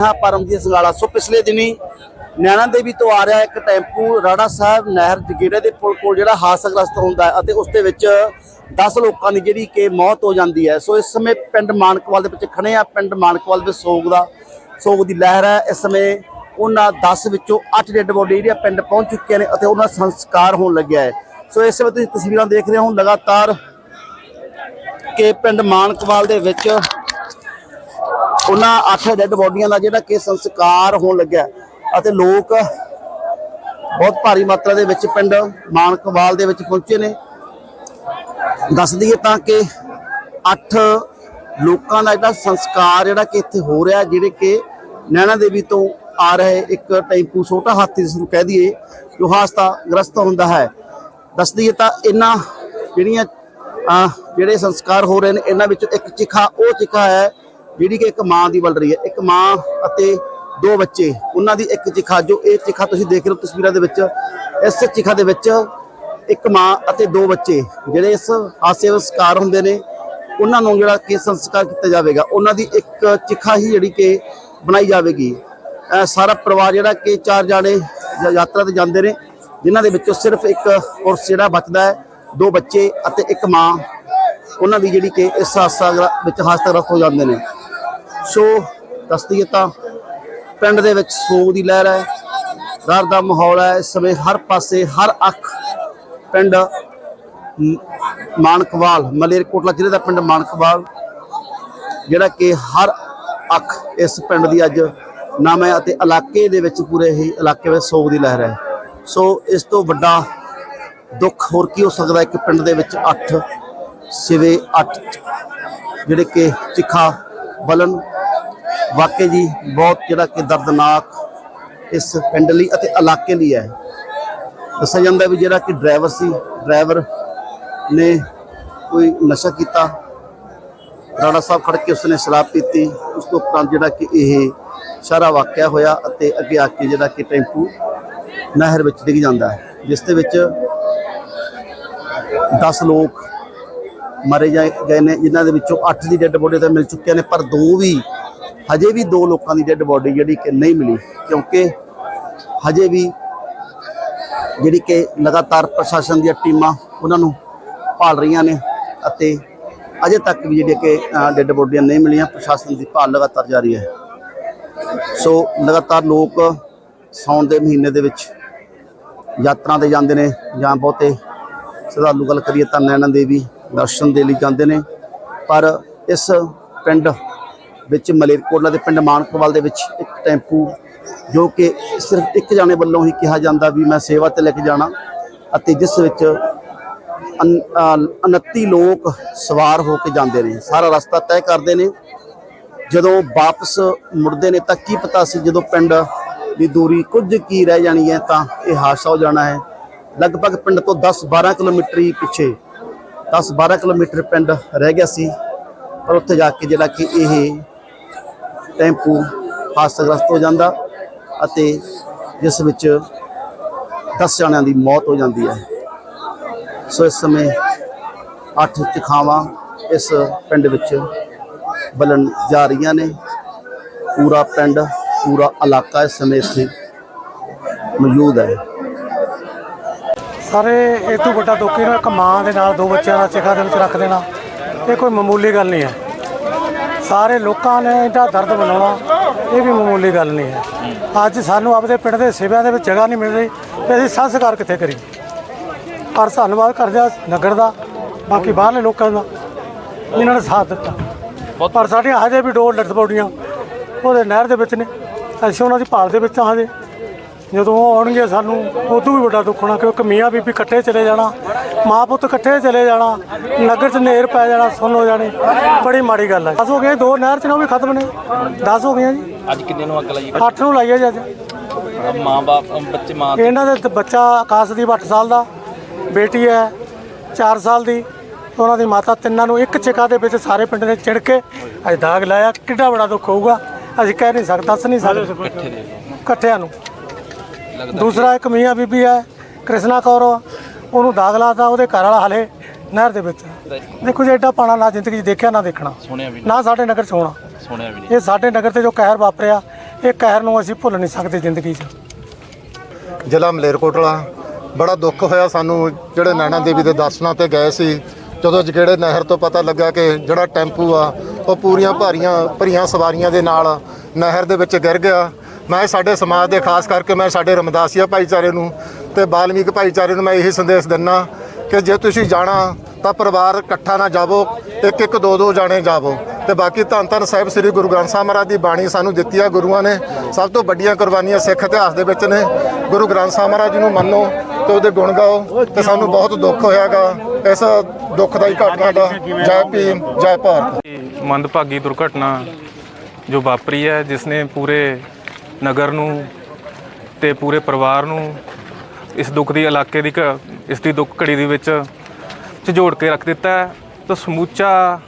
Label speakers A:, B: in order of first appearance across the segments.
A: ਹਾਂ ਪਰਮਜੀਤ ਸੰਗਾਲਾ। ਸੋ ਪਿਛਲੇ ਦਿਨੀ ਨੈਣਾ ਦੇਵੀ ਤੋਂ ਆ ਰਿਹਾ ਇੱਕ ਟੈਂਪੂ ਰਾੜਾ ਸਾਹਿਬ ਨਹਿਰ ਜਗੀਰੇ ਦੇ ਪੁਲ ਕੋਲ ਜਿਹੜਾ ਹਾਦਸਾਗ੍ਰਸਤ ਹੁੰਦਾ ਹੈ ਅਤੇ ਉਸ ਦੇ ਵਿੱਚ 10 ਲੋਕਾਂ ਦੀ ਜਿਹੜੀ ਕਿ ਮੌਤ ਹੋ ਜਾਂਦੀ ਹੈ। ਸੋ ਇਸ ਸਮੇਂ ਪਿੰਡ ਮਾਨਕਵਾਲ ਦੇ ਵਿੱਚ ਖੜੇ ਆ ਪਿੰਡ ਮਾਨਕਵਾਲ ਦੇ ਸੋਗ ਦਾ ਸੋਗ ਦੀ ਲਹਿਰ ਹੈ। ਇਸ ਸਮੇਂ ਉਹਨਾਂ 10 ਵਿੱਚੋਂ 8 ਡੈੱਡ ਬੋਡੀ ਜਿਹੜੀਆਂ ਪਿੰਡ ਪਹੁੰਚ ਚੁੱਕੀਆਂ ਨੇ ਅਤੇ ਉਹਨਾਂ ਦਾ ਸੰਸਕਾਰ ਹੋਣ ਲੱਗਿਆ ਹੈ। ਸੋ ਇਸ ਸਮੇਂ ਤੁਸੀਂ ਤਸਵੀਰਾਂ ਦੇਖ ਰਹੇ ਹੋ। ਲਗਾਤਾਰ ਕਿ ਪਿੰਡ ਮਾਨਕਵਾਲ ਦੇ ਵਿੱਚ ਉਹਨਾਂ ਅੱਠ ਡੈੱਡ ਬੋਡੀਆਂ ਦਾ ਜਿਹੜਾ ਕਿ ਸੰਸਕਾਰ ਹੋਣ ਲੱਗਿਆ ਅਤੇ ਲੋਕ ਬਹੁਤ ਭਾਰੀ ਮਾਤਰਾ ਦੇ ਵਿੱਚ ਪਿੰਡ ਮਾਨਕਵਾਲ ਦੇ ਵਿੱਚ ਪਹੁੰਚੇ ਨੇ। ਦੱਸ ਦਈਏ ਤਾਂ ਕਿ ਅੱਠ ਲੋਕਾਂ ਦਾ ਜਿਹੜਾ ਸੰਸਕਾਰ ਜਿਹੜਾ ਕਿ ਇੱਥੇ ਹੋ ਰਿਹਾ ਜਿਹੜੇ ਕਿ ਨੈਣਾ ਦੇਵੀ ਤੋਂ ਆ ਰਹੇ ਇੱਕ ਟੈਂਪੂ ਛੋਟਾ ਹਾਥੀ ਜਿਸ ਨੂੰ ਕਹਿ ਦਈਏ, ਜੋ ਹਾਦਸਾ ਗ੍ਰਸਤ ਹੁੰਦਾ ਹੈ। ਦੱਸ ਦਈਏ ਤਾਂ ਇਹਨਾਂ ਜਿਹੜੀਆਂ ਜਿਹੜੇ ਸੰਸਕਾਰ ਹੋ ਰਹੇ ਨੇ, ਇਹਨਾਂ ਵਿੱਚੋਂ ਇੱਕ ਚਿਖਾ, ਉਹ ਚਿਖਾ ਹੈ ਜਿਹੜੀ ਕਿ ਇੱਕ ਮਾਂ ਦੀ ਵੱਲ ਰਹੀ ਹੈ, ਇੱਕ ਮਾਂ ਅਤੇ ਦੋ ਬੱਚੇ, ਉਹਨਾਂ ਦੀ ਇੱਕ ਚਿਖਾ, ਜੋ ਇਹ ਚਿਖਾ ਤੁਸੀਂ ਦੇਖ ਰਹੇ ਹੋ ਤਸਵੀਰਾਂ ਦੇ ਵਿੱਚ, ਇਸ ਚਿਖਾ ਦੇ ਵਿੱਚ ਇੱਕ ਮਾਂ ਅਤੇ ਦੋ ਬੱਚੇ, ਜਿਹੜੇ ਇਸ ਹਾਸੇ ਵਿੱਚ ਸ਼ਿਕਾਰ ਹੁੰਦੇ ਨੇ, ਉਹਨਾਂ ਨੂੰ ਜਿਹੜਾ ਕਿ ਸੰਸਕਾਰ ਕੀਤਾ ਜਾਵੇਗਾ, ਉਹਨਾਂ ਦੀ ਇੱਕ ਚਿਖਾ ਹੀ ਜਿਹੜੀ ਕਿ ਬਣਾਈ ਜਾਵੇਗੀ। ਸਾਰਾ ਪਰਿਵਾਰ ਜਿਹੜਾ ਕਿ ਚਾਰ ਜਾਣੇ ਯਾਤਰਾ ਤੇ ਜਾਂਦੇ ਨੇ, ਜਿਨ੍ਹਾਂ ਦੇ ਵਿੱਚੋਂ ਸਿਰਫ ਇੱਕ ਪੁਰਸ਼ ਜਿਹੜਾ ਬਚਦਾ ਹੈ, ਦੋ ਬੱਚੇ ਅਤੇ ਇੱਕ ਮਾਂ, ਉਹਨਾਂ ਦੀ ਜਿਹੜੀ ਕਿ ਇਸ ਹਾਦਸਾ ਗ੍ਰ- ਵਿੱਚ ਹਾਦਸਾਗ੍ਰਸਤ ਹੋ ਜਾਂਦੇ ਨੇ। ਸੋ ਦੱਸ ਤਾਂ ਪਿੰਡ ਦੇ ਵਿੱਚ ਸੋਗ ਦੀ ਲਹਿਰ ਹੈ, ਡਰ ਦਾ ਮਾਹੌਲ ਹੈ, ਇਸ ਸਮੇਂ ਹਰ ਪਾਸੇ ਹਰ ਅੱਖ ਪਿੰਡ ਮ- ਮਾਨਕਵਾਲ, ਮਲੇਰਕੋਟਲਾ ਜ਼ਿਲ੍ਹੇ ਦਾ ਪਿੰਡ ਮਾਨਕਵਾਲ, ਜਿਹੜਾ ਕਿ ਹਰ ਅੱਖ ਇਸ ਪਿੰਡ ਦੀ ਅੱਜ ਨਾਮ ਹੈ ਅਤੇ ਇਲਾਕੇ ਦੇ ਵਿੱਚ ਪੂਰੇ ਹੀ ਇਲਾਕੇ ਵਿੱਚ ਸੋਗ ਦੀ ਲਹਿਰ ਹੈ। ਸੋ ਇਸ ਤੋਂ ਵੱਡਾ ਦੁੱਖ ਹੋਰ ਕੀ ਹੋ ਸਕਦਾ ਇੱਕ ਪਿੰਡ ਦੇ ਵਿੱਚ 8 ਸਿਵੇ 8 ਜਿਹੜੇ ਕਿ ਚਿਖਾ ਬਲਨ ਵਾਕਈ ਜੀ ਬਹੁਤ ਜਿਹੜਾ ਕਿ ਦਰਦਨਾਕ ਇਸ ਪਿੰਡ ਲਈ ਅਤੇ ਇਲਾਕੇ ਲਈ ਹੈ। ਦੱਸਿਆ ਜਾਂਦਾ ਵੀ ਜਿਹੜਾ ਕਿ ਡਰਾਈਵਰ ਸੀ, ਡਰਾਈਵਰ ਨੇ ਕੋਈ ਨਸ਼ਾ ਕੀਤਾ। ਰਾਣਾ ਸਾਹਿਬ ਖੜ ਕੇ ਉਸਨੇ ਸ਼ਰਾਬ ਪੀਤੀ। ਉਸ ਤੋਂ ਉਪਰੰਤ ਜਿਹੜਾ ਕਿ ਇਹ ਸਾਰਾ ਵਾਕਿਆ ਹੋਇਆ ਅਤੇ ਅੱਗੇ ਆ ਕੇ ਜਿਹੜਾ ਕਿ ਟੈਂਪੂ ਨਹਿਰ ਵਿੱਚ ਡਿੱਗ ਜਾਂਦਾ ਹੈ, ਜਿਸ ਦੇ ਵਿੱਚ 10 ਲੋਕ ਮਾਰੇ ਜਾਏ, ਗਏ ਨੇ, ਜਿਨ੍ਹਾਂ ਦੇ ਵਿੱਚੋਂ 8 ਦੀ ਡੈੱਡ ਬੋਡੀ ਤਾਂ ਮਿਲ ਚੁੱਕੀਆਂ ਨੇ, ਪਰ ਦੋ ਵੀ ਹਜੇ ਵੀ ਦੋ ਲੋਕਾਂ ਦੀ ਡੈੱਡ ਬੋਡੀ ਜਿਹੜੀ ਕਿ ਨਹੀਂ ਮਿਲੀ, ਕਿਉਂਕਿ ਹਜੇ ਵੀ ਜਿਹੜੀ ਕਿ ਲਗਾਤਾਰ ਪ੍ਰਸ਼ਾਸਨ ਦੀਆਂ ਟੀਮਾਂ ਉਹਨਾਂ ਨੂੰ ਭਾਲ ਰਹੀਆਂ ਨੇ ਅਤੇ ਅਜੇ ਤੱਕ ਵੀ ਜਿਹੜੀਆਂ ਕਿ ਡੈੱਡ ਬੋਡੀਆਂ ਨਹੀਂ ਮਿਲੀਆਂ, ਪ੍ਰਸ਼ਾਸਨ ਦੀ ਭਾਲ ਲਗਾਤਾਰ ਜਾਰੀ ਹੈ। ਸੋ ਲਗਾਤਾਰ ਲੋਕ ਸਾਉਣ ਦੇ ਮਹੀਨੇ ਦੇ ਵਿੱਚ ਯਾਤਰਾ ਤੇ ਜਾਂਦੇ ਨੇ ਜਾਂ ਬਹੁਤੇ। ਸ਼ਰਧਾਲੂ ਗੱਲ ਕਰੀਏ ਤਾਂ ਨੈਣਾ ਦੇਵੀ ਦਰਸ਼ਨ ਦੇ ਲਈ ਜਾਂਦੇ ਨੇ। ਪਰ ਇਸ ਪਿੰਡ ਵਿੱਚ ਮਲੇਰਕੋਟਲਾ ਦੇ ਪਿੰਡ ਮਾਨਕਵਾਲ ਦੇ ਵਿੱਚ ਇੱਕ ਟੈਂਪੂ ਜੋ ਕਿ ਸਿਰਫ ਇੱਕ ਜਾਣੇ ਵੱਲੋਂ ਹੀ ਕਿਹਾ ਜਾਂਦਾ ਵੀ ਮੈਂ ਸੇਵਾ ਤੇ ਲੈ ਕੇ ਜਾਣਾ ਅਤੇ ਜਿਸ ਵਿੱਚ ਅ, 29 ਲੋਕ ਸਵਾਰ ਹੋ ਕੇ ਜਾਂਦੇ ਨੇ। ਸਾਰਾ ਰਸਤਾ ਤੈਅ ਕਰਦੇ ਨੇ। ਜਦੋਂ ਵਾਪਸ ਮੁੜਦੇ ਨੇ ਤਾਂ ਕੀ ਪਤਾ ਸੀ ਜਦੋਂ ਪਿੰਡ ਦੀ ਦੂਰੀ ਕੁਝ ਕੀ ਰਹਿ ਜਾਣੀ ਹੈ ਤਾਂ ਇਹ ਹਾਦਸਾ ਹੋ ਜਾਣਾ ਹੈ। ਲਗਭਗ ਪਿੰਡ ਤੋਂ 10-12 ਕਿਲੋਮੀਟਰ ਹੀ ਪਿੱਛੇ 10-12 ਕਿਲੋਮੀਟਰ ਪਿੰਡ ਰਹਿ ਗਿਆ ਸੀ। ਪਰ ਉੱਥੇ ਜਾ ਕੇ ਜਿਹੜਾ ਕਿ ਇਹ ਟੈਂਪੂ ਹਾਦਸਾਗ੍ਰਸਤ ਹੋ ਜਾਂਦਾ ਅਤੇ ਜਿਸ ਵਿੱਚ 10 ਜਣਿਆਂ ਦੀ ਮੌਤ ਹੋ ਜਾਂਦੀ ਹੈ। ਸੋ ਇਸ ਸਮੇਂ ਅੱਠ ਚਖਾਵਾਂ ਇਸ ਪਿੰਡ ਵਿੱਚ ਬਲਣ ਜਾ ਰਹੀਆਂ ਨੇ। ਪੂਰਾ ਪਿੰਡ, ਪੂਰਾ ਇਲਾਕਾ ਇਸ ਸਮੇਂ ਇੱਥੇ ਮੌਜੂਦ ਹੈ।
B: ਸਾਰੇ ਇਹ ਤੋਂ ਵੱਡਾ ਦੁੱਖ ਇਹਨਾਂ ਇੱਕ ਮਾਂ ਦੇ ਨਾਲ ਦੋ ਬੱਚਿਆਂ ਦਾ ਚਿਖਾ ਦੇ ਵਿੱਚ ਰੱਖ ਦੇਣਾ, ਇਹ ਕੋਈ ਮਾਮੂਲੀ ਗੱਲ ਨਹੀਂ ਹੈ। ਸਾਰੇ ਲੋਕਾਂ ਨੇ ਇਹਦਾ ਦਰਦ ਮਨਾਉਣਾ ਇਹ ਵੀ ਮਾਮੂਲੀ ਗੱਲ ਨਹੀਂ ਹੈ। ਅੱਜ ਸਾਨੂੰ ਆਪਦੇ ਪਿੰਡ ਦੇ ਸੇਵਿਆਂ ਦੇ ਵਿੱਚ ਜਗ੍ਹਾ ਨਹੀਂ ਮਿਲ ਰਹੀ ਤੇ ਅਸੀਂ ਸੰਸਕਾਰ ਕਿੱਥੇ ਕਰੀਏ? ਪਰ ਧੰਨਵਾਦ ਕਰਦੇ ਹਾਂ ਨਗਰ ਦਾ ਬਾਕੀ ਬਾਹਰਲੇ ਲੋਕਾਂ ਦਾ ਜਿਨ੍ਹਾਂ ਨੇ ਸਾਥ ਦਿੱਤਾ। ਪਰ ਸਾਡੀਆਂ ਹਜੇ ਵੀ ਡੋਰ ਲੱਟ ਬੋਡੀਆਂ ਉਹਦੇ ਨਹਿਰ ਦੇ ਵਿੱਚ ਨੇ। ਅਸੀਂ ਉਹਨਾਂ ਦੀ ਭਾਲ ਦੇ ਵਿੱਚ ਹਾਂ ਹਜੇ। ਜਦੋਂ ਉਹ ਆਉਣਗੇ ਸਾਨੂੰ ਉਦੋਂ ਵੀ ਵੱਡਾ ਦੁੱਖ ਹੋਣਾ ਕਿਉਂਕਿ ਮੀਆਂ ਬੀਬੀ ਇਕੱਠੇ ਚਲੇ ਜਾਣਾ ਮਾਂ ਪੁੱਤ ਇਕੱਠੇ ਚਲੇ ਜਾਣਾ ਨਗਰ 'ਚ ਨੇਰ ਪੈ ਜਾਣਾ ਸੁੰਨ ਹੋ ਜਾਣੀ ਬੜੀ ਮਾੜੀ ਗੱਲ ਹੈ 10 ਹੋ ਗਏ ਦੋ ਨਹਿਰ 'ਚ ਨੇ ਉਹ ਵੀ ਖਤਮ ਨੇ। 10 ਹੋ ਗਈਆਂ ਜੀ।
C: ਅੱਜ ਕਿੰਨੇ ਨੂੰ ਅੱਗ ਲਾਈ?
B: 8 ਨੂੰ ਲਾਈਏ ਜੀ ਅੱਜ।
C: ਮਾਂ ਬਾਪ ਬੱਚੇ ਮਾਂ
B: ਇਹਨਾਂ ਦੇ ਬੱਚਾ ਆਕਾਸ਼ਦੀਪ 8 ਸਾਲ ਦਾ ਬੇਟੀ ਹੈ 4 ਸਾਲ ਦੀ ਉਹਨਾਂ ਦੀ ਮਾਤਾ ਤਿੰਨਾਂ ਨੂੰ ਇੱਕ ਚਿਕਾ ਦੇ ਵਿੱਚ ਸਾਰੇ ਪਿੰਡ ਨੇ ਚਿੜ ਕੇ ਅੱਜ ਦਾਗ ਲਾਇਆ। ਕਿੱਡਾ ਬੜਾ ਦੁੱਖ ਹੋਊਗਾ। ਅਸੀਂ ਕਹਿ ਨਹੀਂ ਸਕਦੇ ਦੱਸ ਨਹੀਂ ਸਕਦੇ।
C: ਇਕੱਠੇ ਦੇ
B: ਇਕੱਠਿਆਂ ਨੂੰ। ਦੂਸਰਾ ਇੱਕ ਮੀਆਂ ਬੀਬੀ ਹੈ ਕ੍ਰਿਸ਼ਨਾ ਕੌਰ ਉਹਨੂੰ ਦਾਗ ਲਾਤਾ ਉਹਦੇ ਘਰ ਵਾਲਾ ਹਲੇ ਨਹਿਰ ਦੇ ਵਿੱਚ। ਦੇਖੋ ਜੀ ਐਡਾ ਪਾਣਾ ਨਾ ਜ਼ਿੰਦਗੀ 'ਚ ਦੇਖਿਆ ਨਾ ਦੇਖਣਾ।
C: ਸੁਣਿਆ ਵੀ ਨਹੀਂ।
B: ਨਾ ਸਾਡੇ ਨਗਰ 'ਚ ਹੋਣਾ।
C: ਸੁਣਿਆ ਵੀ ਨਹੀਂ।
B: ਇਹ ਸਾਡੇ ਨਗਰ ਤੇ ਜੋ ਕਹਿਰ ਵਾਪਰਿਆ ਇਹ ਕਹਿਰ ਨੂੰ ਅਸੀਂ ਭੁੱਲ ਨਹੀਂ ਸਕਦੇ ਜ਼ਿੰਦਗੀ 'ਚ।
D: ਜ਼ਿਲ੍ਹਾ ਮਲੇਰਕੋਟਲਾ ਬੜਾ ਦੁੱਖ ਹੋਇਆ ਸਾਨੂੰ ਜਿਹੜੇ ਨੈਣਾ ਦੇਵੀ ਦੇ ਦਰਸ਼ਨਾਂ ਤੇ ਗਏ ਸੀ। ਜਦੋਂ ਜਗੇੜੇ ਨਹਿਰ ਤੋਂ ਪਤਾ ਲੱਗਾ ਕਿ ਜਿਹੜਾ ਟੈਂਪੂ ਆ ਉਹ ਪੂਰੀਆਂ ਭਾਰੀਆਂ ਭਰੀਆਂ ਸਵਾਰੀਆਂ ਦੇ ਨਾਲ ਨਹਿਰ ਦੇ ਵਿੱਚ ਗਿਰ ਗਿਆ। ਮੈਂ ਸਾਡੇ ਸਮਾਜ ਦੇ ਖਾਸ ਕਰਕੇ ਮੈਂ ਸਾਡੇ ਰਮਦਾਸੀਆ ਭਾਈਚਾਰੇ ਨੂੰ ਤੇ ਬਾਲਮੀਕ ਭਾਈਚਾਰੇ ਨੂੰ ਮੈਂ ਇਹੀ ਸੰਦੇਸ਼ ਦਿੰਨਾ ਕਿ ਜੇ ਤੁਸੀਂ ਜਾਣਾ, ਤਾਂ ਪਰਿਵਾਰ ਇਕੱਠਾ ਨਾ ਜਾਵੋ ਇੱਕ ਇੱਕ ਦੋ ਦੋ ਜਾਣੇ ਜਾਵੋ। ਤੇ ਬਾਕੀ ਧੰਨ ਧੰਨ ਸਾਹਿਬ ਸ੍ਰੀ ਗੁਰੂ ਗ੍ਰੰਥ ਸਾਹਿਬ ਮਹਾਰਾਜ ਦੀ ਬਾਣੀ ਸਾਨੂੰ ਦਿੱਤੀ ਆ, ਗੁਰੂਆਂ ਨੇ ਸਭ ਤੋਂ ਵੱਡੀਆਂ ਕੁਰਬਾਨੀਆਂ ਸਿੱਖ ਇਤਿਹਾਸ ਦੇ ਵਿੱਚ ਨੇ। ਗੁਰੂ ਗ੍ਰੰਥ ਸਾਹਿਬ ਮਹਾਰਾਜ ਨੂੰ ਮੰਨੋ ਤੇ ਉਹਦੇ ਗੁਣ ਗਾਓ ਤੇ ਸਾਨੂੰ ਬਹੁਤ ਦੁੱਖ ਹੋਇਆਗਾ, ਇਸ ਦੁੱਖਦਾਈ ਘਟਨਾ ਦਾ। ਜੈ ਭੀਮ, ਜੈ ਭਾਰਤ।
E: ਮੰਦਭਾਗੀ ਦੁਰਘਟਨਾ ਜੋ ਵਾਪਰੀ ਹੈ, ਜਿਸ ਨੇ ਪੂਰੇ ਨਗਰ ਨੂੰ ਤੇ ਪੂਰੇ ਪਰਿਵਾਰ ਨੂੰ ਇਸ ਦੁੱਖ ਦੀ ਇਲਾਕੇ ਦੀ ਘ- ਇਸ ਦੀ ਦੁੱਖ ਘੜੀ ਦੇ ਵਿੱਚ ਝਜੋੜ ਕੇ ਰੱਖ ਦਿੱਤਾ ਹੈ। ਤਾਂ ਸਮੂਚਾ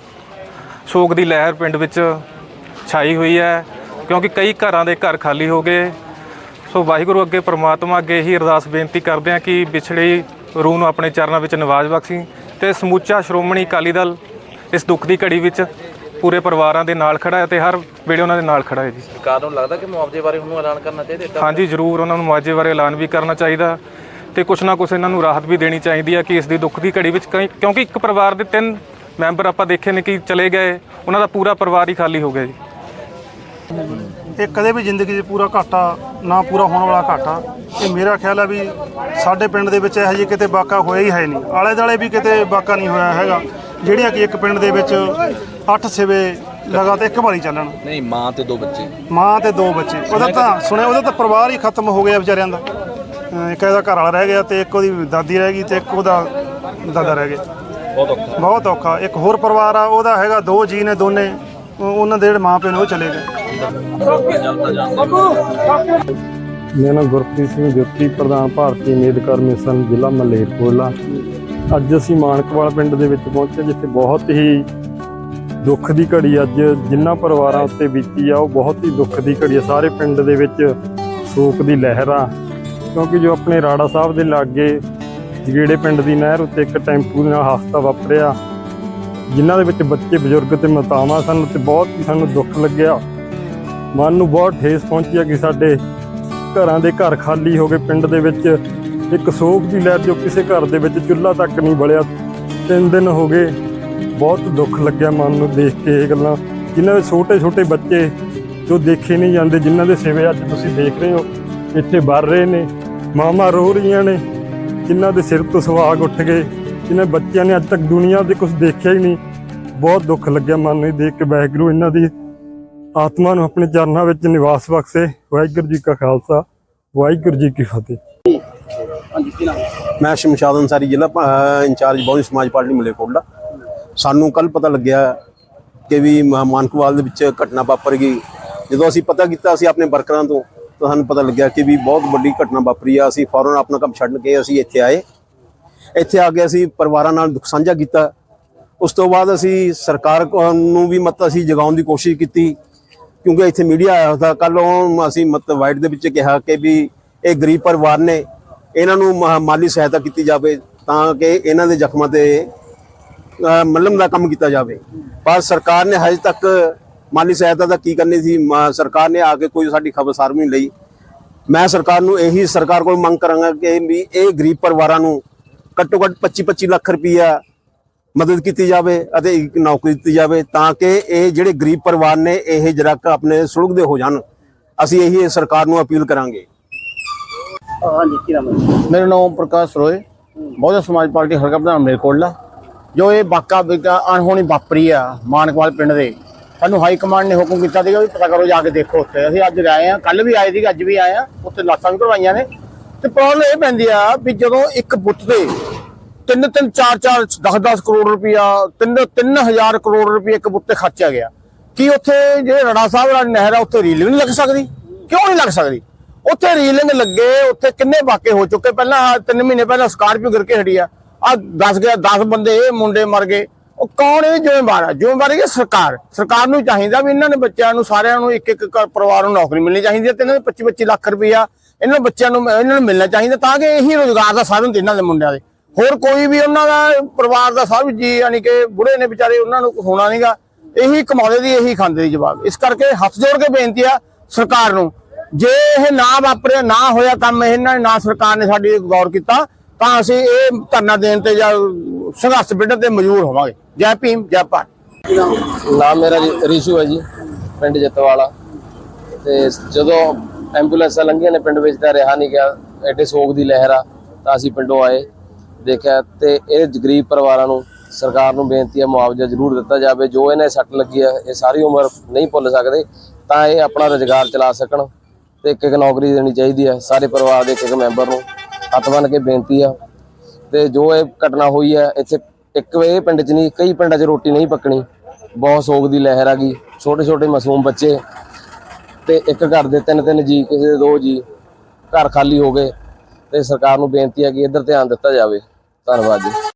E: ਸ਼ੋਕ ਦੀ ਲਹਿਰ ਪਿੰਡ ਵਿੱਚ ਛਾਈ ਹੋਈ ਹੈ, ਕਿਉਂਕਿ ਕਈ ਘਰਾਂ ਦੇ ਘਰ ਖਾਲੀ ਹੋ ਗਏ। ਸੋ ਵਾਹਿਗੁਰੂ ਅੱਗੇ, ਪ੍ਰਮਾਤਮਾ ਅੱਗੇ ਹੀ ਅਰਦਾਸ ਬੇਨਤੀ ਕਰਦੇ ਹਾਂ ਕਿ ਵਿਛੜੀ ਰੂਹ ਨੂੰ ਆਪਣੇ ਚਰਨਾਂ ਵਿੱਚ ਨਿਵਾਜ ਬਖਸ਼ੀ ਤੇ ਸਮੁੱਚਾ ਸ਼੍ਰੋਮਣੀ ਅਕਾਲੀ ਦਲ ਇਸ ਦੁੱਖ ਦੀ ਘੜੀ ਵਿੱਚ ਪੂਰੇ ਪਰਿਵਾਰਾਂ ਦੇ ਨਾਲ ਖੜਾ ਹੈ ਤੇ ਹਰ ਵੇਲੇ ਉਹਨਾਂ ਦੇ ਨਾਲ ਖੜਾ ਹੈ ਜੀ।
C: ਸਰਕਾਰ ਨੂੰ ਲੱਗਦਾ ਕਿ ਮੁਆਵਜ਼ੇ ਬਾਰੇ ਉਹਨੂੰ ਐਲਾਨ ਕਰਨਾ ਚਾਹੀਦਾ ਏਦਾਂ
E: ਹਾਂਜੀ ਜ਼ਰੂਰ ਉਹਨਾਂ ਨੂੰ ਮੁਆਵਜ਼ੇ ਬਾਰੇ ਐਲਾਨ ਵੀ ਕਰਨਾ ਚਾਹੀਦਾ ਤੇ ਕੁਛ ਨਾ ਕੁਛ ਇਹਨਾਂ ਨੂੰ ਰਾਹਤ ਵੀ ਦੇਣੀ ਚਾਹੀਦੀ ਹੈ ਕਿ ਇਸ ਦੀ ਦੁੱਖ ਦੀ ਘੜੀ ਵਿੱਚ ਕਈ- ਕਿਉਂਕਿ ਇੱਕ ਪਰਿਵਾਰ ਦੇ ਤਿੰਨ ਮੈਂਬਰ ਆਪਾਂ ਦੇਖੇ ਨੇ ਕਿ ਚਲੇ ਗਏ ਉਹਨਾਂ ਦਾ ਪੂਰਾ ਪਰਿਵਾਰ ਹੀ ਖਾਲੀ ਹੋ ਗਿਆ ਜੀ।
F: ਇਹ ਕਦੇ ਵੀ ਜ਼ਿੰਦਗੀ 'ਚ ਪੂਰਾ ਘਾਟਾ ਨਾ ਪੂਰਾ ਹੋਣ ਵਾਲਾ ਘਾਟਾ ਇਹ ਮੇਰਾ ਖਿਆਲ ਹੈ ਵੀ ਸਾਡੇ ਪਿੰਡ ਦੇ ਵਿੱਚ ਇਹੋ ਜਿਹੀ ਕਿਤੇ ਵਾਕਾ ਹੋਇਆ ਹੀ ਹੈ ਨਹੀਂ। ਆਲੇ ਦਾਲੇ ਵੀ ਕਿਤੇ ਵਾਕਾ ਨਹੀਂ ਹੋਇਆ ਹੈਗਾ। ਜਿਹੜੀਆਂ ਕਿ ਇੱਕ ਪਿੰਡ ਦੇ ਵਿੱਚ 8 ਸਿਵੇ ਲਗਾਤਾਰ ਇੱਕ ਵਾਰੀ ਚੱਲਣ।
C: ਨਹੀਂ ਮਾਂ ਤੇ ਦੋ ਬੱਚੇ।
F: ਮਾਂ ਤੇ ਦੋ ਬੱਚੇ। ਉਹਦਾ ਤਾਂ ਸੁਣਿਆ ਉਹਦਾ ਤਾਂ ਪਰਿਵਾਰ ਹੀ ਖਤਮ ਹੋ ਗਿਆ ਵਿਚਾਰਿਆਂ ਦਾ। ਅਹ ਇੱਕ ਇਹਦਾ ਘਰ ਵਾਲਾ ਰਹਿ ਗਿਆ ਤੇ ਇੱਕ ਉਹਦੀ ਦਾਦੀ ਰਹਿ ਗਈ ਤੇ ਇੱਕ ਉਹਦਾ ਦਾਦਾ ਰਹਿ ਗਿਆ।
C: ਬਹੁਤ ਔਖਾ।
F: ਬਹੁਤ ਔਖਾ। ਇੱਕ ਹੋਰ ਪਰਿਵਾਰ ਆ ਉਹਦਾ ਹੈਗਾ ਦੋ ਜੀ ਨੇ ਦੋਨੇ। ਉਹ- ਉਹਨਾਂ ਦੇ ਜਿਹੜੇ ਮਾਂ ਪਿਓ ਨੇ ਉਹ ਚਲੇ ਗਏ।
G: ਮੇਰਾ ਨਾਮ ਗੁਰਪ੍ਰੀਤ ਸਿੰਘ ਜੋਤੀ ਪ੍ਰਧਾਨ ਭਾਰਤੀ ਉਮੀਦਕਾਰ ਮਿਸ਼ਨ ਜ਼ਿਲ੍ਹਾ ਮਲੇਰਕੋਟਲਾ। ਅੱਜ ਅਸੀਂ ਮਾਨਕਵਾਲ ਪਿੰਡ ਦੇ ਵਿੱਚ ਪਹੁੰਚੇ, ਜਿੱਥੇ ਬਹੁਤ ਹੀ ਦੁੱਖ ਦੀ ਘੜੀ ਅੱਜ ਜਿਨ੍ਹਾਂ ਪਰਿਵਾਰਾਂ ਉੱਤੇ ਬੀਤੀ ਆ, ਉਹ ਬਹੁਤ ਹੀ ਦੁੱਖ ਦੀ ਘੜੀ ਆ। ਸਾਰੇ ਪਿੰਡ ਦੇ ਵਿੱਚ ਸ਼ੋਕ ਦੀ ਲਹਿਰ ਆ, ਕਿਉਂਕਿ ਜੋ ਆਪਣੇ ਰਾੜਾ ਸਾਹਿਬ ਦੇ ਲਾਗੇ ਜਗੇੜੇ ਪਿੰਡ ਦੀ ਨਹਿਰ ਉੱਤੇ ਇੱਕ ਟੈਂਪੂ ਨਾਲ ਹਾਦਸਾ ਵਾਪਰਿਆ, ਜਿਨ੍ਹਾਂ ਦੇ ਵਿੱਚ ਬੱਚੇ ਬਜ਼ੁਰਗ ਤੇ ਮਾਤਾਵਾਂ ਸਨ ਤੇ ਬਹੁਤ ਹੀ ਸਾਨੂੰ ਦੁੱਖ ਲੱਗਿਆ। ਮਨ ਨੂੰ ਬਹੁਤ ਠੇਸ ਪਹੁੰਚੀ ਕਿ ਸਾਡੇ ਘਰਾਂ ਦੇ ਘਰ ਖਾਲੀ ਹੋ ਗਏ ਪਿੰਡ ਦੇ ਵਿੱਚ। ਇੱਕ ਸੋਗ ਦੀ ਲਹਿਰ ਜੋ ਕਿਸੇ ਘਰ ਦੇ ਵਿੱਚ ਚੁੱਲ੍ਹਾ ਤੱਕ ਨਹੀਂ ਬਲਿਆ। ਤਿੰਨ ਦਿਨ ਹੋ ਗਏ, ਬਹੁਤ ਦੁੱਖ ਲੱਗਿਆ ਮਨ ਨੂੰ ਦੇਖ ਕੇ ਇਹ ਗੱਲਾਂ। ਜਿਨ੍ਹਾਂ ਦੇ ਛੋਟੇ ਛੋਟੇ ਬੱਚੇ ਜੋ ਦੇਖੇ ਨਹੀਂ ਜਾਂਦੇ, ਜਿਨ੍ਹਾਂ ਦੇ ਸਿਵੇ ਅੱਜ ਤੁਸੀਂ ਦੇਖ ਰਹੇ ਹੋ, ਇੱਥੇ ਵਰ ਰਹੇ ਨੇ ਮਾਮਾ ਰੋ ਰਹੀਆਂ ਨੇ, ਜਿਨ੍ਹਾਂ ਦੇ ਸਿਰ ਤੋਂ ਸੁਹਾਗ ਉੱਠ ਗਏ, ਜਿਨ੍ਹਾਂ ਬੱਚਿਆਂ ਨੇ ਅੱਜ ਤੱਕ ਦੁਨੀਆ ਦੇ ਕੁਝ ਦੇਖਿਆ ਹੀ ਨਹੀਂ। ਬਹੁਤ ਦੁੱਖ ਲੱਗਿਆ ਮਨ ਨੂੰ ਦੇਖ ਕੇ, ਵਾਹਿਗੁਰੂ ਇਹਨਾਂ ਦੀ ਆਤਮਾ ਨੂੰ ਆਪਣੇ ਚਰਨਾਂ ਵਿੱਚ ਨਿਵਾਸ ਬਖਸ਼ੇ। ਵਾਹਿਗੁਰੂ ਜੀ ਕਾ ਖਾਲਸਾ, ਵਾਹਿਗੁਰੂ ਜੀ ਕੀ ਫਤਿਹ।
A: ਮੈਂ ਸ਼ਮਸ਼ਾਦ ਅੰਸਾਰੀ ਜ਼ਿਲ੍ਹਾ ਇੰਚਾਰਜ ਬਹੁਜਨ ਸਮਾਜ ਪਾਰਟੀ ਮਲੇਕੋਟਲਾ ਸਾਨੂੰ ਕੱਲ ਪਤਾ ਲੱਗਿਆ ਕਿ ਵੀ ਮ- ਮਾਨਕਵਾਲ ਦੇ ਵਿੱਚ ਘਟਨਾ ਵਾਪਰ ਗਈ। ਜਦੋਂ ਅਸੀਂ ਪਤਾ ਕੀਤਾ, ਅਸੀਂ ਆਪਣੇ ਵਰਕਰਾਂ ਤੋਂ, ਤਾਂ ਸਾਨੂੰ ਪਤਾ ਲੱਗਿਆ ਕਿ ਵੀ ਬਹੁਤ ਵੱਡੀ ਘਟਨਾ ਵਾਪਰੀ ਆ। ਅਸੀਂ ਫੌਰਨ ਆਪਣਾ ਕੰਮ ਛੱਡ ਕੇ ਅਸੀਂ ਇੱਥੇ ਆਏ। ਇੱਥੇ ਆ ਕੇ ਅਸੀਂ ਪਰਿਵਾਰਾਂ ਨਾਲ ਦੁੱਖ ਸਾਂਝਾ ਕੀਤਾ। ਉਸ ਤੋਂ ਬਾਅਦ ਅਸੀਂ ਸਰਕਾਰ ਨੂੰ ਵੀ ਮਤ ਅਸੀਂ ਜਗਾਉਣ ਦੀ ਕੋਸ਼ਿਸ਼ ਕੀਤੀ, ਕਿਉਂਕਿ ਇੱਥੇ ਮੀਡੀਆ ਆਇਆ ਹੋਇਆ ਕੱਲ ਅਸੀਂ ਮਤ ਵਾਈਟ ਦੇ ਵਿੱਚ ਕਿਹਾ ਕਿ ਵੀ ਇਹ ਗਰੀਬ ਪਰਿਵਾਰ ਨੇ ਇਹਨਾਂ ਨੂੰ ਮਾ- ਮਾਲੀ ਸਹਾਇਤਾ ਕੀਤੀ ਜਾਵੇ ਤਾਂ ਕਿ ਇਹਨਾਂ ਦੇ ਜ਼ਖਮਾਂ ਤੇ ਅਹ, ਮੱਲਮ ਦਾ ਕੰਮ ਕੀਤਾ ਜਾਵੇ। ਪਰ ਸਰਕਾਰ ਨੇ ਹਜੇ ਤੱਕ ਮਾਲੀ ਸਹਾਇਤਾ ਦਾ ਕੀ ਕਰਨੀ ਸੀ ਮਾ- ਸਰਕਾਰ ਨੇ ਆ ਕੇ ਕੋਈ ਸਾਡੀ ਖਬਰਸਾਰ ਵੀ ਨਹੀਂ ਲਈ। ਮੈਂ ਸਰਕਾਰ ਨੂੰ ਇਹੀ ਸਰਕਾਰ ਕੋਲ ਮੰਗ ਕਰਾਂਗਾ ਕਿ ਵੀ ਇਹ ਗਰੀਬ ਪਰਿਵਾਰਾਂ ਨੂੰ ਘੱਟੋ ਘੱਟ 25 25 ਲੱਖ ਰੁਪਈਆ ਮਦਦ ਕੀਤੀ ਜਾਵੇ ਅਤੇ ਨੌਕਰੀ ਦਿੱਤੀ ਜਾਵੇ ਤਾਂ ਕਿ ਇਹ ਜਿਹੜੇ ਗਰੀਬ ਪਰਿਵਾਰ ਨੇ ਇਹ ਜ਼ਰਾ ਆਪਣੇ ਸੁਲਗਦੇ ਹੋ ਜਾਣ। ਅਸੀਂ ਇਹੀ ਸਰਕਾਰ ਨੂੰ ਅਪੀਲ ਕਰਾਂਗੇ।
H: ਹਾਂਜੀ ਮੇਰਾ ਨਾਮ ਪ੍ਰਕਾਸ਼ ਰੋਏ। ਬਹੁਜਨ ਸਮਾਜ ਪਾਰਟੀ ਹਲਕਾ ਪ੍ਰਧਾਨ ਮੇਰਕੋਟਲਾ। ਜੋ ਇਹ ਬਾਕਾ ਵਿਕਾ ਅਣਹੋਣੀ ਵਾਪਰੀ ਆ ਮਾਨਕਵਾਲ ਪਿੰਡ ਦੇ, ਸਾਨੂੰ ਹਾਈ ਕਮਾਂਡ ਨੇ ਹੁਕਮ ਕੀਤਾ ਸੀਗਾ ਵੀ ਪਤਾ ਕਰੋ ਜਾ ਕੇ ਦੇਖੋ ਉੱਥੇ। ਅਸੀਂ ਅੱਜ ਆਏ ਆ ਕੱਲ ਵੀ ਆਏ ਸੀਗੇ, ਅੱਜ ਵੀ ਆਏ ਆ, ਉੱਥੇ ਲਾਸਾਂ ਵੀ ਕਰਵਾਈਆਂ ਨੇ। ਤੇ ਪ੍ਰੋਬਲਮ ਇਹ ਪੈਂਦੀ ਆ ਵੀ ਜਦੋਂ ਇੱਕ ਬੁੱਤ ਤੇ ਤਿੰਨ ਤਿੰਨ, ਚਾਰ ਚਾਰ 10 10 ਕਰੋੜ ਰੁਪਇਆ, ਤਿੰਨ 3000 ਕਰੋੜ ਰੁਪਇਆ ਇੱਕ ਬੁੱਤ ਤੇ ਖਰਚਿਆ ਗਿਆ। ਕੀ ਉੱਥੇ ਜਿਹੜੇ ਰੜਾ ਸਾਹਿਬ ਵਾਲੀ ਨਹਿਰ ਆ, ਉੱਥੇ ਰੀਲ ਵੀ ਨਹੀਂ ਲੱਗ ਸਕਦੀ? ਕਿਉਂ ਨਹੀਂ ਲੱਗ ਸਕਦੀ? ਉੱਥੇ ਰੀਲਿੰਗ ਲੱਗੇ, ਉੱਥੇ ਕਿੰਨੇ ਵਾਕੇ ਹੋ ਚੁੱਕੇ? ਪਹਿਲਾਂ ਆਹ ਤਿੰਨ ਮਹੀਨੇ ਪਹਿਲਾਂ ਸਕਾਰਪੀਓ ਗਿਰ ਕੇ ਹਟੀ ਆ। ਆ 10 ਗਿਆ 10 ਬੰਦੇ ਮੁੰਡੇ ਮਰ ਗਏ। ਉਹ ਕੌਣ ਇਹ ਜ਼ਿੰਮੇਵਾਰ ਆ? ਜ਼ਿੰਮੇਵਾਰ ਇਹ ਸਰਕਾਰ। ਸਰਕਾਰ ਨੂੰ ਚਾਹੀਦਾ ਵੀ ਇਹਨਾਂ ਨੇ ਬੱਚਿਆਂ ਨੂੰ, ਸਾਰਿਆਂ ਨੂੰ ਇੱਕ ਇੱਕ ਪਰਿਵਾਰ ਨੂੰ ਨੌਕਰੀ ਮਿਲਣੀ ਚਾਹੀਦੀ ਹੈ ਤੇ ਇਹਨਾਂ ਦੇ 25 25 ਲੱਖ ਰੁਪਇਆ ਇਹਨਾਂ ਬੱਚਿਆਂ ਨੂੰ, ਇਹਨਾਂ ਨੂੰ ਮਿਲਣਾ ਚਾਹੀਦਾ ਤਾਂ ਕਿ ਇਹੀ ਰੋਜ਼ਗਾਰ ਦਾ ਸਾਧਨ ਇਹਨਾਂ ਦੇ ਮੁੰਡਿਆਂ ਦੇ। ਹੋਰ ਕੋਈ ਵੀ ਉਹਨਾਂ ਦਾ ਪਰਿਵਾਰ ਦਾ ਸਭ ਜੀ, ਯਾਨੀ ਕਿ ਬੁੜੇ ਨੇ ਵਿਚਾਰੇ, ਉਹਨਾਂ ਨੂੰ ਹੋਣਾ ਨਹੀਂਗਾ ਇਹੀ ਕਮਾਉਂਦੇ ਦੀ, ਇਹੀ ਖਾਂਦੇ ਦੀ ਜਵਾਬ। ਇਸ ਕਰਕੇ ਹੱਥ ਜੋੜ ਕੇ ਬੇਨਤੀ ਆ ਸਰਕਾਰ ਨੂੰ ਜੇ ਇਹ ਨਾ ਵਾਪਰਿਆ, ਨਾ ਹੋਇਆ ਕੰਮ ਇਹਨਾਂ ਨੇ ਨਾ ਸਰਕਾਰ ਨੇ ਸਾਡੀ ਗੌਰ ਕੀਤਾ, ਤਾਂ ਅਸੀਂ ਇਹ ਧਰਨਾ ਦੇਣ ਤੇ ਜਾਂ ਸੰਘਰਸ਼ ਵਿੱਢਣ ਤੇ ਮਜਬੂਰ ਹੋਵਾਂਗੇ। ਜੈ ਭੀਮ, ਜੈ ਭਾਰਤ।
I: ਨਾਮ ਮੇਰਾ ਰਿਸ਼ੂ ਹੈ ਜੀ, ਪਿੰਡ ਜੱਤਵਾਲਾ। ਤੇ ਜਦੋਂ ਐਂਬੂਲੈਂਸਾਂ ਲੰਘੀਆਂ ਨੇ ਪਿੰਡ ਵਿੱਚ ਤਾਂ ਰਿਹਾ ਨਹੀਂ ਗਿਆ, ਐਡੇ ਸੋਗ ਦੀ ਲਹਿਰ ਆ, ਤਾਂ ਅਸੀਂ ਪਿੰਡੋਂ ਆਏ, ਦੇਖਿਆ ਤੇ ਇਹ ਗਰੀਬ ਪਰਿਵਾਰਾਂ ਨੂੰ ਸਰਕਾਰ ਨੂੰ ਬੇਨਤੀ ਹੈ, ਮੁਆਵਜ਼ਾ ਜ਼ਰੂਰ ਦਿੱਤਾ ਜਾਵੇ। ਜੋ ਇਹਨੇ ਸੱਟ ਲੱਗੀ ਹੈ, ਇਹ ਸਾਰੀ ਉਮਰ ਨਹੀਂ ਭੁੱਲ ਸਕਦੇ, ਤਾਂ ਇਹ ਆਪਣਾ ਰੁਜ਼ਗਾਰ ਚਲਾ ਸਕਣ। ਤੇ ਇੱਕ ਇੱਕ ਨੌਕਰੀ ਦੇਣੀ ਚਾਹੀਦੀ ਹੈ ਸਾਰੇ ਪਰਿਵਾਰ ਦੇ ਇੱਕ ਇੱਕ ਮੈਂਬਰ ਨੂੰ। ਹੱਥ ਬੰਨ੍ਹ ਕੇ ਬੇਨਤੀ ਆ। ਤੇ ਜੋ ਇਹ ਘਟਨਾ ਹੋਈ ਹੈ ਇੱਥੇ ਇੱਕ ਇਹ ਪਿੰਡ 'ਚ ਨਹੀਂ, ਕਈ ਪਿੰਡਾਂ 'ਚ ਰੋਟੀ ਨਹੀਂ ਪੱਕਣੀ। ਬਹੁਤ ਸੋਗ ਦੀ ਲਹਿਰ ਆ ਗਈ। ਛੋਟੇ ਛੋਟੇ ਮਾਸੂਮ ਬੱਚੇ ਤੇ ਇੱਕ ਘਰ ਦੇ ਤਿੰਨ ਤਿੰਨ ਜੀ, ਕਿਸੇ ਦੇ ਦੋ ਜੀ ਘਰ ਖਾਲੀ ਹੋ ਗਏ। ਤੇ ਸਰਕਾਰ ਨੂੰ ਬੇਨਤੀ ਹੈ ਕਿ ਇੱਧਰ ਧਿਆਨ ਦਿੱਤਾ ਜਾਵੇ। ਧੰਨਵਾਦ ਜੀ।